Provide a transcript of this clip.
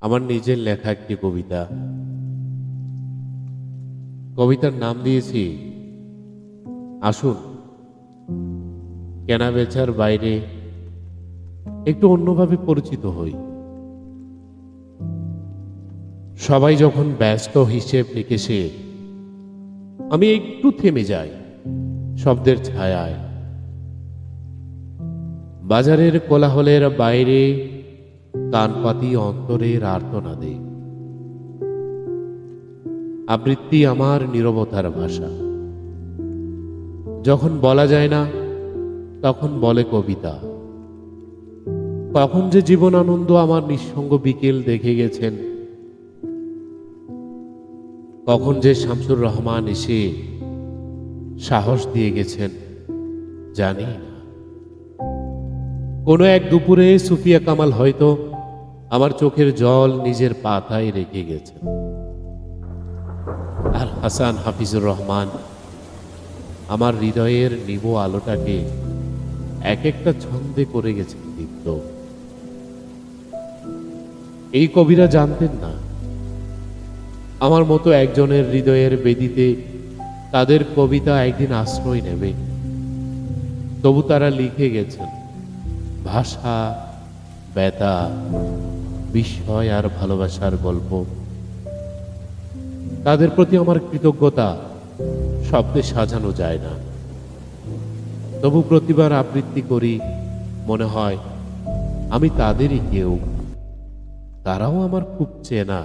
আমার নিজের লেখা একটি কবিতা। কবিতার নাম দিয়েছি, আসুন কেনা বেচার বাইরে একটু অন্যভাবে পরিচিত হই। সবাই যখন ব্যস্ত হিসেব নিকেশে, আমি একটু থেমে যাই শব্দের ছায়ায়। বাজারের কোলাহলের বাইরে কানপাতি অন্তরের আর্তনাদে আবৃত্তি আমার নীরবতার ভাষা। যখন বলা যায় না, তখন বলে কবিতা। কখন যে জীবন আনন্দ আমার নিঃসঙ্গ বিকেল দেখে গেছেন, কখন যে শামসুর রহমান এসে সাহস দিয়ে গেছেন, জানি না। কোনো এক দুপুরে সুফিয়া কামাল হয়তো আমার চোখের জল নিজের পাতায় রেখে গেছেন আর হাসান হাফিজুর রহমান আমার হৃদয়ের নিব আলোটাকে এক একটা ছন্দে করে গেছেন দীপ্ত। এই কবিরা জানতেন না। আমার মতো একজনের হৃদয়ের বেদিতে তাদের কবিতা একদিন আশ্রয় নেবে, তবু তারা লিখে গেছেন। ভাষা ব্যথা বিস্ময় আর ভালোবাসার গল্প। তাদের প্রতি আমার কৃতজ্ঞতা, শব্দে সাজানো যায় না। তবু প্রতিবার আবৃত্তি করি, মনে হয়, আমি তাদেরই কেউ। তারাও আমার খুব চেনা।